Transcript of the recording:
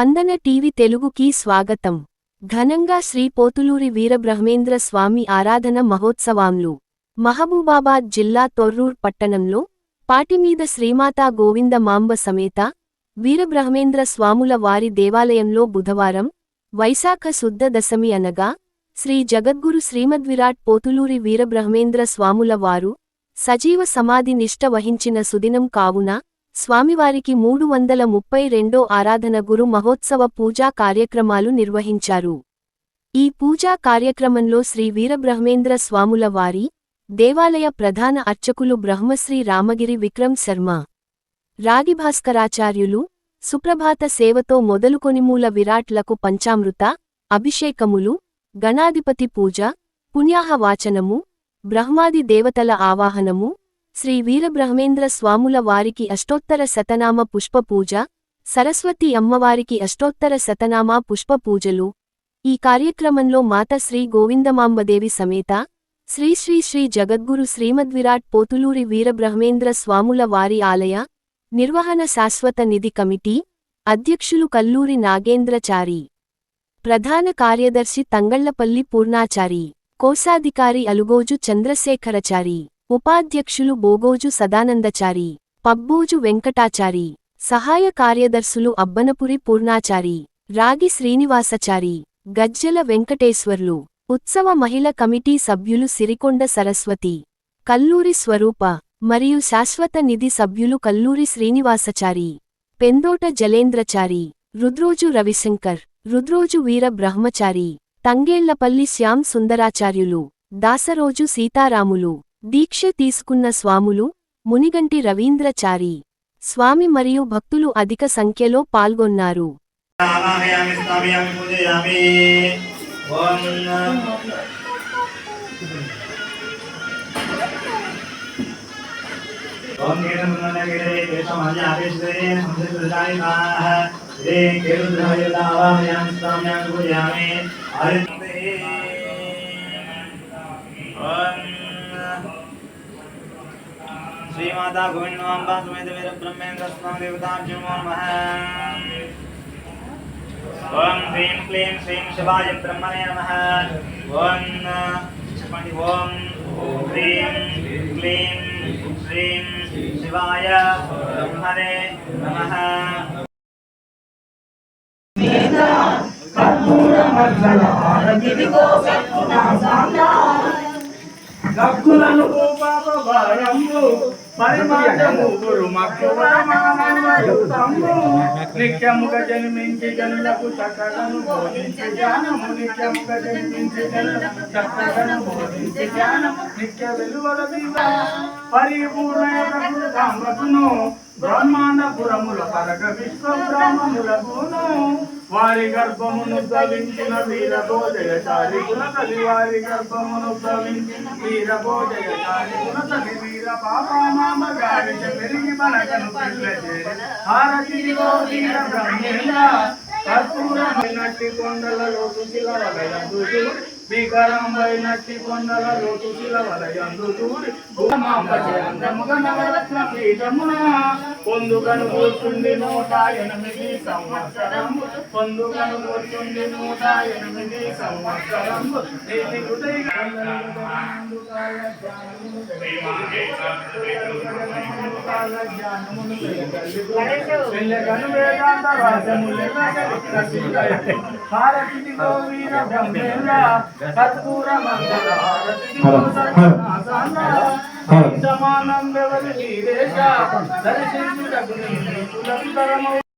స్పందన టీవీ తెలుగుకి స్వాగతం. ఘనంగా శ్రీ పోతులూరి వీరబ్రహ్మేంద్ర స్వామి ఆరాధన మహోత్సవాంలు. మహబూబాబాద్ జిల్లా తొర్రూర్ పట్టణంలో పాటిమీద శ్రీమాతా గోవింద మాంబ సమేత వీరబ్రహ్మేంద్ర స్వాముల వారి దేవాలయంలో బుధవారం వైశాఖ శుద్ధ దశమి అనగా శ్రీ జగద్గురు శ్రీమద్విరాట్ పోతులూరి వీరబ్రహ్మేంద్ర స్వాముల వారు సజీవ సమాధి నిష్ట వహించిన సుదినం కావున స్వామివారికి మూడు వందల ముప్పై రెండో ఆరాధన గురు మహోత్సవ పూజా కార్యక్రమాలు నిర్వహించారు. ఈ పూజా కార్యక్రమంలో శ్రీ వీరబ్రహ్మేంద్ర స్వాముల వారి దేవాలయ ప్రధాన అర్చకులు బ్రహ్మశ్రీ రామగిరి విక్రమ్ శర్మ రాగిభాస్కరాచార్యులు సుప్రభాత సేవతో మొదలుకొనిమూల విరాట్లకు పంచామృత అభిషేకములు గణాధిపతి పూజ పుణ్యాహ వాచనము బ్రహ్మాది దేవతల ఆవాహనము శ్రీ వీరబ్రహ్మేంద్ర స్వాముల వారికి అష్టోత్తర శతనామ పుష్ప పూజ సరస్వతి అమ్మవారికి అష్టోత్తర శతనామ పుష్ప పూజలు. ఈ కార్యక్రమంలో మాత శ్రీ గోవిందమాంబదేవి సమేత శ్రీ శ్రీ శ్రీ జగద్గురు శ్రీమద్విరాట్ పోతులూరి వీరబ్రహ్మేంద్ర స్వాముల వారి ఆలయ నిర్వహణ శాశ్వత నిధి కమిటీ అధ్యక్షులు కల్లూరి నాగేంద్రచారి. ప్రధాన కార్యదర్శి తంగళ్ళపల్లి పూర్ణాచారి కోశాధికారి అలుగోజు చంద్రశేఖరచారి. ఉపాధ్యక్షులు బోగోజు సదానందచారి పబ్బోజు వెంకటాచారి సహాయ కార్యదర్శులు అబ్బనపురి పూర్ణాచారి రాగి శ్రీనివాసచారి గజ్జల వెంకటేశ్వర్లు ఉత్సవ మహిళ కమిటీ సభ్యులు సిరికొండ సరస్వతి కల్లూరి స్వరూప మరియు శాశ్వత నిధి సభ్యులు కల్లూరి శ్రీనివాసచారి పెందోట జలేంద్రచారి రుద్రోజు రవిశంకర్ రుద్రోజు వీర బ్రహ్మచారి తంగేళ్ళపల్లి శ్యాం సుందరాచార్యులు దాసరోజు సీతారాములు దీక్ష తీసుకున్న స్వాములు మునిగంటి రవీంద్రచారి స్వామి మరియు భక్తులు అధిక సంఖ్యలో పాల్గొన్నారు ఓం श्रीमाता गोविंद वीर ओम ह्रीं क्लीं श्रीं शिवाय ब्रह्मणे नमः। ओम ओम ह्रीं क्लीं श्रीं शिवाय ब्रह्मणे नमः। कर्पूरमण्डलारतिविको బ్రహ్మణే నమః భయము పరిమాణము గురు నిత్యముగ జన్మించి గనులకు చక్కగను బోధించి జ్ఞానము నిత్యముగ జన్మించి గనులకు చక్కగను బోధించి జ్ఞానము. నిత్య వెలువల మీద పరిపూర్ణ కామకును బ్రహ్మాండపురముల పరగ విశ్వ బ్రహ్మములకును వారి గర్భమును ధవించిన వీరభోజయచారి గుణకలి వారి గర్భమును ధవించిన వీరభోజయచారి గుణకలి వీర పాపమామ గారిచ పెరిగి మనకను పిల్ల చేరి వీర బ్రహ్మేంద్ర కొండలలో తుసిల భీకరమైనట్టి కొండలలో తుసిల వలయందు దూరి నవరత్న పీఠమున పొందుకను కూర్చుండి నూట ఎనిమిది సంవత్సరము పొందుకను కూర్చుండి నూట ఎనిమిది సంవత్సరము నీతి హృదయ వేదాంత రాజములు హారతి గోవీర బ్రహ్మేంద్ర కర్పూర సమానం దర్శించుటకు